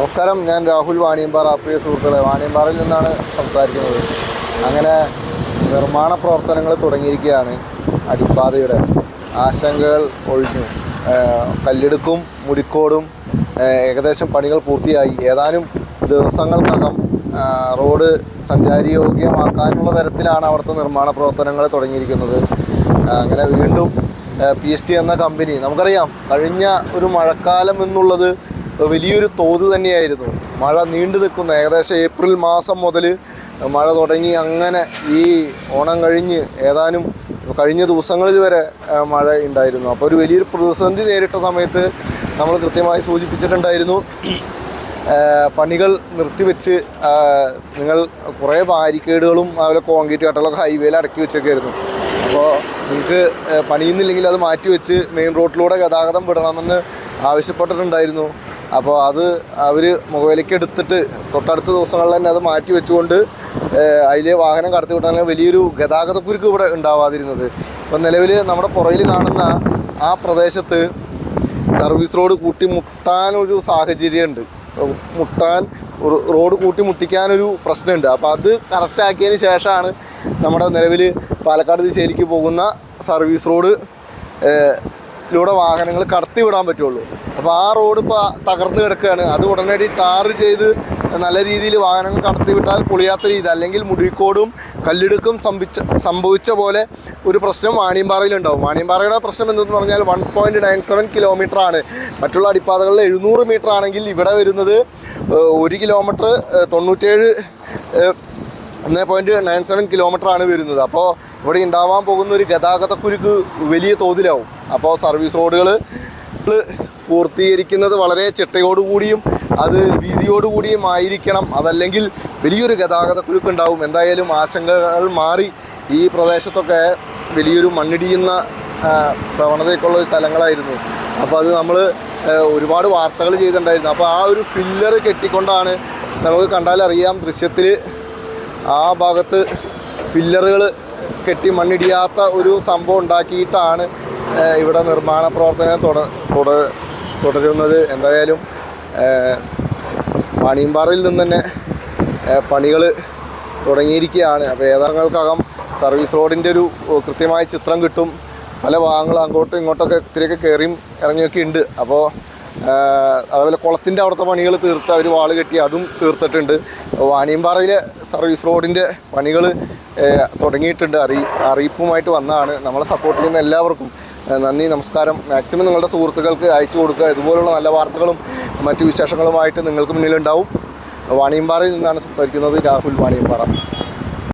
നമസ്കാരം. ഞാൻ രാഹുൽ വാണിയമ്പാറ പ്രിയ സുഹൃത്തുക്കളെ. വാണിയമ്പാറയിൽ നിന്നാണ് സംസാരിക്കുന്നത്. അങ്ങനെ നിർമ്മാണ പ്രവർത്തനങ്ങൾ തുടങ്ങിയിരിക്കുകയാണ്. അടിപ്പാതയുടെ ആശങ്കകൾ ഒഴിഞ്ഞു. കല്ലെടുക്കും മുടിക്കോടും ഏകദേശം പണികൾ പൂർത്തിയായി. ഏതാനും ദിവസങ്ങൾക്കകം റോഡ് സഞ്ചാരിയോഗ്യമാക്കാനുള്ള തരത്തിലാണ് അവിടുത്തെ നിർമ്മാണ പ്രവർത്തനങ്ങൾ തുടങ്ങിയിരിക്കുന്നത്. അങ്ങനെ വീണ്ടും പി എസ് ടി എന്ന കമ്പനി. നമുക്കറിയാം കഴിഞ്ഞ ഒരു മഴക്കാലം എന്നുള്ളത് വലിയൊരു തോത് തന്നെയായിരുന്നു. മഴ നീണ്ടു നിൽക്കുന്ന. ഏകദേശം ഏപ്രിൽ മാസം മുതൽ മഴ തുടങ്ങി. അങ്ങനെ ഈ ഓണം കഴിഞ്ഞ് ഏതാനും കഴിഞ്ഞ ദിവസങ്ങളിൽ വരെ മഴ ഉണ്ടായിരുന്നു. അപ്പോൾ ഒരു വലിയൊരു പ്രതിസന്ധി നേരിട്ട സമയത്ത് നമ്മൾ കൃത്യമായി സൂചിപ്പിച്ചിട്ടുണ്ടായിരുന്നു. പണികൾ നിർത്തിവെച്ച് നിങ്ങൾ കുറേ ബാരിക്കേഡുകളും അതുപോലെ കോൺക്രീറ്റ് കട്ടകളൊക്കെ ഹൈവേയിൽ അടക്കി വെച്ചൊക്കെയായിരുന്നു. അപ്പോൾ നിങ്ങൾക്ക് പണിയുന്നില്ലെങ്കിൽ അത് മാറ്റിവെച്ച് മെയിൻ റോഡിലൂടെ ഗതാഗതം വിടണമെന്ന് ആവശ്യപ്പെട്ടിട്ടുണ്ടായിരുന്നു. അപ്പോൾ അത് അവർ മുഖവിലയ്ക്ക് എടുത്തിട്ട് തൊട്ടടുത്ത ദിവസങ്ങളിൽ തന്നെ അത് മാറ്റി വെച്ചുകൊണ്ട് അതിലെ വാഹനം കടത്തി വിട്ടാൽ വലിയൊരു ഗതാഗതക്കുരുക്ക് ഇവിടെ ഉണ്ടാവാതിരുന്നത്. ഇപ്പം നിലവിൽ നമ്മുടെ പുറയിൽ കാണുന്ന ആ പ്രദേശത്ത് സർവീസ് റോഡ് കൂട്ടി മുട്ടാനൊരു സാഹചര്യമുണ്ട്. മുട്ടാൻ റോഡ് കൂട്ടി മുട്ടിക്കാനൊരു പ്രശ്നമുണ്ട്. അപ്പോൾ അത് കറക്റ്റാക്കിയതിന് ശേഷമാണ് നമ്മുടെ നിലവിൽ പാലക്കാട് ദിശയിലേക്ക് പോകുന്ന സർവീസ് റോഡ് ഏഹ്, ലൂടെ വാഹനങ്ങൾ കടത്തി വിടാൻ പറ്റുള്ളൂ. അപ്പോൾ ആ റോഡ് ഇപ്പോൾ തകർന്നു കിടക്കുകയാണ്. അത് ഉടനടി ടാർ ചെയ്ത് നല്ല രീതിയിൽ വാഹനങ്ങൾ കടത്തിവിട്ടാൽ പൊളിയാത്ത രീതി. അല്ലെങ്കിൽ മുടിക്കോടും കല്ലിടുക്കും സംഭിച്ച സംഭവിച്ച പോലെ ഒരു പ്രശ്നം വാണിയമ്പാറയിലുണ്ടാവും വാണിയമ്പാറയുടെ പ്രശ്നം എന്തെന്ന് പറഞ്ഞാൽ one point nine seven kilometre ആണ്. മറ്റുള്ള അടിപ്പാതകളിൽ എഴുന്നൂറ് മീറ്റർ ആണെങ്കിൽ ഇവിടെ വരുന്നത് ഒരു കിലോമീറ്റർ തൊണ്ണൂറ്റേഴ് ഒന്ന് പോയിന്റ് നയൻ സെവൻ കിലോമീറ്റർ ആണ് വരുന്നത്. അപ്പോൾ ഇവിടെ ഉണ്ടാവാൻ പോകുന്ന ഒരു ഗതാഗത കുരുക്ക് വലിയ തോതിലാവും. അപ്പോൾ സർവീസ് റോഡുകൾ പൂർത്തീകരിക്കുന്നത് വളരെ ചിട്ടയോടുകൂടിയും അത് വീതിയോടുകൂടിയും ആയിരിക്കണം. അതല്ലെങ്കിൽ വലിയൊരു ഗതാഗതക്കുരുക്ക് ഉണ്ടാവും. എന്തായാലും ആശങ്കകൾ മാറി ഈ പ്രദേശത്തൊക്കെ വലിയൊരു മണ്ണിടിയുന്ന പ്രവണതയൊക്കെയുള്ള സ്ഥലങ്ങളായിരുന്നു. അപ്പോൾ അത് നമ്മൾ ഒരുപാട് വാർത്തകൾ ചെയ്തിട്ടുണ്ടായിരുന്നു. അപ്പോൾ ആ ഒരു ഫില്ലർ കെട്ടിക്കൊണ്ടാണ് നമുക്ക് കണ്ടാലറിയാം ദൃശ്യത്തിൽ ആ ഭാഗത്ത് ഫില്ലറുകൾ കെട്ടി മണ്ണിടിയാത്ത ഒരു സംഭവം ഉണ്ടാക്കിയിട്ടാണ് ഇവിടെ നിർമ്മാണ പ്രവർത്തനം തുട തുട- തുടരുന്നത്. എന്തായാലും പണിയമ്പാറയിൽ നിന്ന് തന്നെ പണികൾ തുടങ്ങിയിരിക്കുകയാണ്. അപ്പോൾ ഏതാങ്ങൾക്കകം സർവീസ് റോഡിന്റെ ഒരു കൃത്യമായ ചിത്രം കിട്ടും. പല ഭാഗങ്ങളും അങ്ങോട്ടും ഇങ്ങോട്ടൊക്കെ ഇത്തിരിയൊക്കെ കയറിയും ഇറങ്ങിയൊക്കെ ഉണ്ട്. അപ്പോൾ അതുപോലെ കുളത്തിന്റെ അവിടുത്തെ പണികൾ തീർത്ത് അവർ വാൾ കെട്ടി അതും തീർത്തിട്ടുണ്ട്. വാനിയമ്പാറയിലെ സർവീസ് റോഡിന്റെ പണികൾ തുടങ്ങിയിട്ടുണ്ട്. അറി അറിയിപ്പുമായിട്ട് വന്നതാണ്. നമ്മളെ സപ്പോർട്ട് ചെയ്യുന്ന എല്ലാവർക്കും നന്ദി നമസ്കാരം. മാക്സിമം നിങ്ങളുടെ സുഹൃത്തുക്കൾക്ക് അയച്ചു കൊടുക്കുക. ഇതുപോലുള്ള നല്ല വാർത്തകളും മറ്റു വിശേഷങ്ങളുമായിട്ട് നിങ്ങൾക്ക് മുന്നിലുണ്ടാവും. വാണിയമ്പാറയിൽ നിന്നാണ് സംസാരിക്കുന്നത് രാഹുൽ വാണിയമ്പാറ.